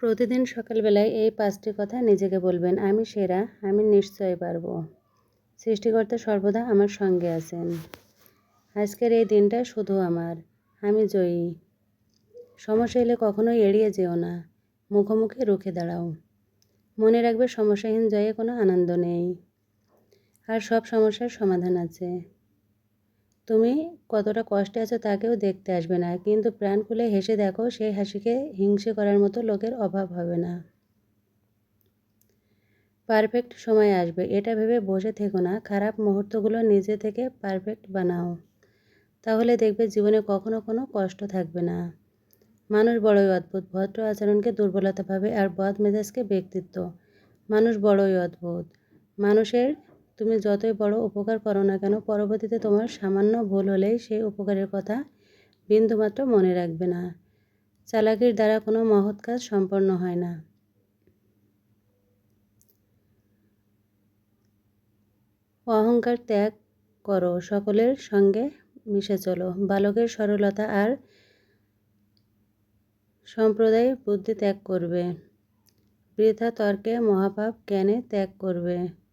প্রতিদিন সকালবেলায় এই পাঁচটি কথা নিজেকে বলবেন, আমি সেরা, আমি নিশ্চয়ই পারব। সৃষ্টিকর্তা সর্বদা আমার সঙ্গে আছেন। আজকের এই দিনটা শুধু আমার, আমি জয়ী। সমস্যা এলে কখনোই এড়িয়ে যেও না, মুখোমুখি রুখে দাঁড়াও। মনে রাখবে সমস্যাহীন জয়ে কোনো আনন্দ নেই। আর সব সমস্যার সমাধান আছে। তুমি কতটা কষ্টে আছো তাকেও দেখতে আসবে না। কিন্তু প্রাণ খুলে হেসে দেখো সেই হাসিকে হিংসে করার মতো লোকের অভাব হবে না। পারফেক্ট সময় আসবে, এটা ভেবে বসে থেকো না। খারাপ মুহূর্তগুলো নিজে থেকে পারফেক্ট বানাও। তাহলে দেখবে জীবনে কখনো কোনো কষ্ট থাকবে না। মানুষ বড়ই অদ্ভুত, ভদ্র আচরণকে দুর্বলতা ভাবে আর বদ মেজাজকে ব্যক্তিত্ব। মানুষ বড়ই অদ্ভুত। মানুষের তুমি যতই বড় উপকার করো না কেন, পরবর্তীতে তোমার সামান্য ভুল হলেই সেই উপকারের কথা বিন্দুমাত্র মনে রাখবে না। চালাকির দ্বারা কোনো মহৎ কাজ সম্পন্ন হয় না। অহংকার ত্যাগ করো, সকলের সঙ্গে মিশে চলো। বালকের সরলতা আর সম্প্রদায় বুদ্ধি ত্যাগ করবে। বৃথা তর্কে মহাপাপ জ্ঞানে ত্যাগ করবে।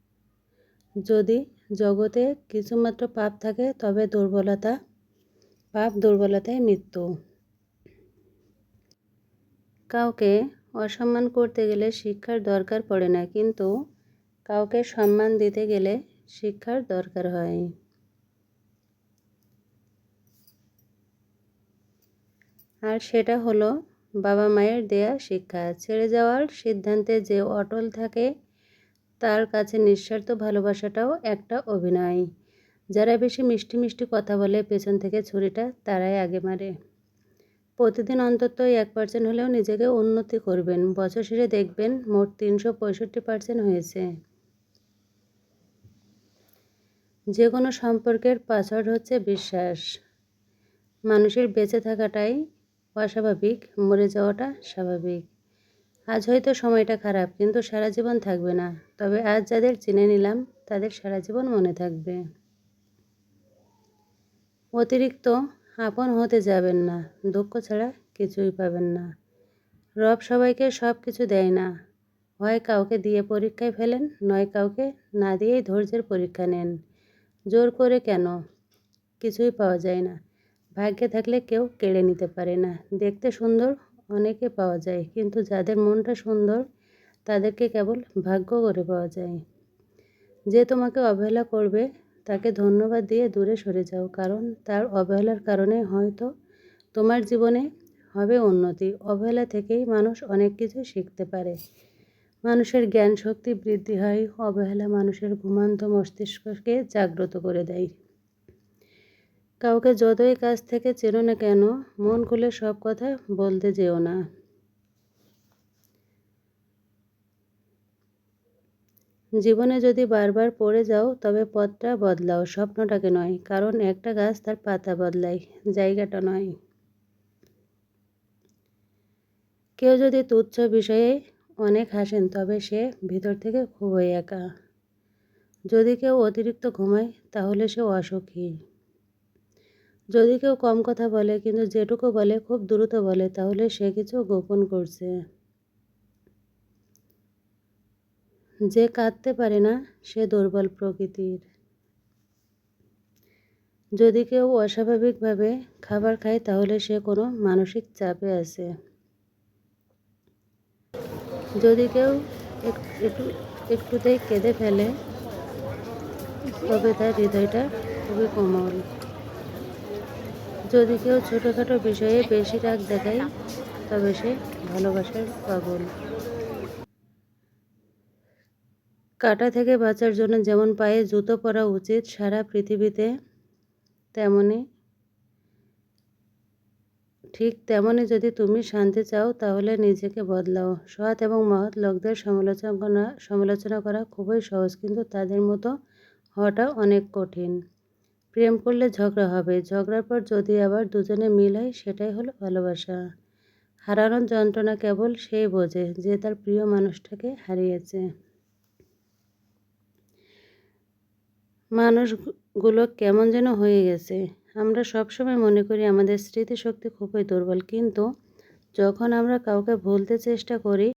যদি জগতে কিছুমাত্র পাপ থাকে, তবে দুর্বলতা, পাপ দুর্বলতায় মৃত্যু। কাউকে অসম্মান করতে গেলে শিক্ষার দরকার পড়ে না, কিন্তু কাউকে সম্মান দিতে গেলে শিক্ষার দরকার হয়। আর সেটা হলো বাবা মায়ের দেয়া শিক্ষা। ছেড়ে যাওয়ার সিদ্ধান্তে যে অটল থাকে তার কাছে নিঃস্বার্থ ভালোবাসাটাও একটা অভিনয়। যারা বেশি মিষ্টি মিষ্টি কথা বলে পেছন থেকে ছুরিটা, তারাই আগে মারে। প্রতিদিন অন্তত এক পার্সেন্ট হলেও নিজেকে উন্নতি করবেন। বছর শেষে দেখবেন মোট তিনশো পঁয়ষট্টি পার্সেন্ট হয়েছে। যে কোনো সম্পর্কের পাসওয়ার্ড হচ্ছে বিশ্বাস। মানুষের বেঁচে থাকাটাই অস্বাভাবিক, মরে যাওয়াটা স্বাভাবিক। আজ হয়তো সময়টা খারাপ, কিন্তু সারা জীবন থাকবে না। তবে আজ যাদের চিনে নিলাম, তাদের সারা জীবন মনে থাকবে। অতিরিক্ত আপন হতে যাবেন না, দুঃখ ছাড়া কিছুই পাবেন না। রব সবাইকে সব কিছু দেয় না। হয় কাউকে দিয়ে পরীক্ষায় ফেলেন, নয় কাউকে না দিয়েই ধৈর্যের পরীক্ষা নেন। জোর করে কেন? কিছুই পাওয়া যায় না। ভাগ্যে থাকলে কেউ কেড়ে নিতে পারে না। দেখতে সুন্দর অনেকে পাওয়া যায়। কিন্তু যাদের মনটা সুন্দর, তাদেরকে কেবল ভাগ্য করে পাওয়া যায়। যে তোমাকে অবহেলা করবে, তাকে ধন্যবাদ দিয়ে দূরে সরে যাও। কারণ তার অবহেলার কারণে হয়তো তোমার জীবনে হবে উন্নতি। অবহেলা থেকেই মানুষ অনেক কিছু শিখতে পারে। মানুষের জ্ঞান শক্তি বৃদ্ধি হয়। অবহেলা মানুষের ঘুমান্ত মস্তিষ্ককে জাগ্রত করে দেয়। কাউকে যতই কাছ থেকে চেনো না কেন, মন খুলে সব কথা বলতে যেও না। জীবনে যদি বারবার পড়ে যাও, তবে পথটা বদলাও, স্বপ্নটাকে নয়, কারণ একটা গাছ তার পাতা বদলায়, জায়গাটা নয়। কেউ যদি তুচ্ছ বিষয়ে অনেক হাসেন, তবে সে ভিতর থেকে খুবই একা। যদি কেউ অতিরিক্ত ঘুমায়, তাহলে সে অসুখী। যদি কেউ কম কথা বলে কিন্তু যেটুকু বলে খুব দ্রুত বলে, তাহলে সে কিছু গোপন করছে। যে কাঁদতে পারে না, সে দুর্বল প্রকৃতির। যদি কেউ অস্বাভাবিকভাবে খাবার খায়, তাহলে সে কোনো মানসিক চাপে আছে। যদি কেউ একটু, একটুতেই কেঁদে ফেলে, তবে তার হৃদয়টা খুবই কোমল। যদি কেউ ছোটোখাটো বিষয়ে বেশি রাগ দেখায়, তবে সে ভালোবাসার পাগল। কাটা থেকে বাঁচার জন্য যেমন পায়ে জুতো পরা উচিত, সারা পৃথিবীতে তেমনই ঠিক তেমনই যদি তুমি শান্তি চাও, তাহলে নিজেকে বদলাও। সৎ এবং মহৎ লোকদের সমালোচনা সমালোচনা করা খুবই সহজ, কিন্তু তাদের মতো হওয়াটা অনেক কঠিন। প্রেম করলে ঝগড়া হবে, ঝগড়ার পর যদি আবার দুজনে মিল হয়, সেটাই হলো ভালোবাসা। হারানোর যন্ত্রণা কেবল সেই বোঝে যে তার প্রিয় মানুষটাকে হারিয়েছে। মানুষগুলো কেমন যেন হয়ে গেছে। আমরা সবসময় মনে করি আমাদের স্মৃতিশক্তি খুবই দুর্বল, কিন্তু যখন আমরা কাউকে ভুলতে চেষ্টা করি